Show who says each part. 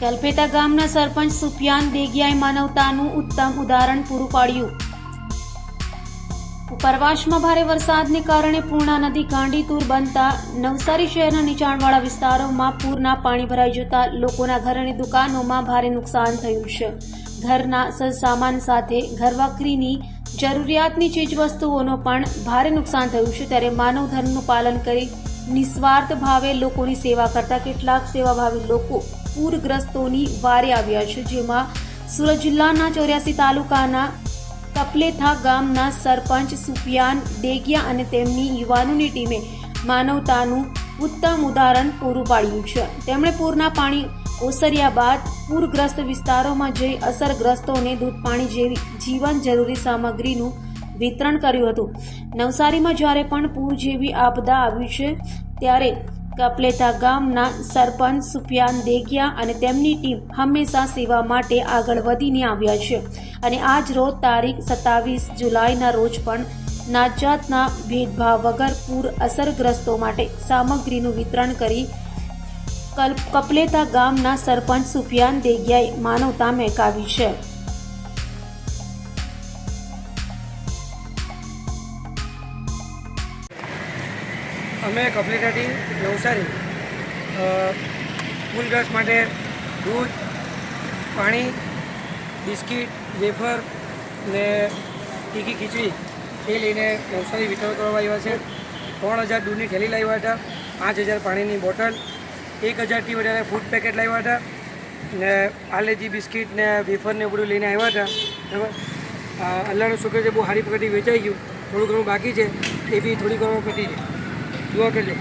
Speaker 1: કલ્પેતા ગામના સરપંચ સુફિયાન દેગિયાએ માનવતાનું ઉત્તમ ઉદાહરણ પૂરું પાડ્યું. ઉપરવાસમાં ભારે વરસાદને કારણે પૂર્ણા નદી ગાંડીતુર બનતા નવસારી શહેરના નીચાણવાળા વિસ્તારોમાં પૂરના પાણી ભરાઈ જતા લોકોના ઘર અને દુકાનોમાં ભારે નુકસાન થયું છે. ઘરના સામાન સાથે ઘરવખરીની જરૂરિયાતની ચીજવસ્તુઓનો પણ ભારે નુકસાન થયું છે. ત્યારે માનવ ધર્મનું પાલન કરી નિસ્વાર્થ ભાવે લોકોની સેવા કરતા કેટલાક સેવાભાવી લોકો પૂરગ્રસ્તોની વારે આવ્યા છે. જેમાં સુરત જિલ્લાના ચોર્યાસી તાલુકાના કપલેથા ગામના સરપંચ સુફિયાન ડેગિયા અને તેમની યુવાનોની ટીમે માનવતાનું ઉત્તમ ઉદાહરણ પૂરું પાડ્યું છે. તેમણે પૂરના પાણી ઓસર્યા બાદ પૂરગ્રસ્ત વિસ્તારોમાં જઈ અસરગ્રસ્તોને દૂધ પાણી જેવી જીવન જરૂરી સામગ્રીનું વિતરણ કર્યું હતું. નવસારીમાં જ્યારે પણ પૂર જેવી આપદા આવી છે, ત્યારે કપલેતા ગામના સરપંચ સુફિયાન દેગિયા અને તેમની ટીમ હંમેશા સેવા માટે આગળ વધીને આવ્યા છે અને આજ રોજ તારીખ સત્તાવીસ જુલાઈના રોજ પણ નાતજાતના ભેદભાવ વગર પૂર અસરગ્રસ્તો માટે સામગ્રીનું વિતરણ કરી કપલેતા ગામના સરપંચ સુફિયાન દેગિયાએ માનવતા મહેકાવી છે.
Speaker 2: અમે કપલેટાથી નવસારી ફૂલ ફૂલગ્રસ્ત માટે દૂધ, પાણી, બિસ્કિટ, વેફર ને તીખી ખીચડી એ લઈને નવસારી વિતરણ કરવા આવ્યા છે. ત્રણ હજાર દૂધની થેલી લાવ્યા હતા, પાંચ હજાર પાણીની બોટલ એક હજારથી વધારે ફૂડ પેકેટ લાવ્યા હતા. ને આલેજી બિસ્કિટ ને વેફર ને બધું લઈને આવ્યા હતા. બરાબર? અ, શુક્ર છે બહુ સારી પ્રગતિ વેચાઈ ગયું. થોડું ઘણું બાકી છે એ બી થોડી ઘણું પતી છે દુઆ કરજો.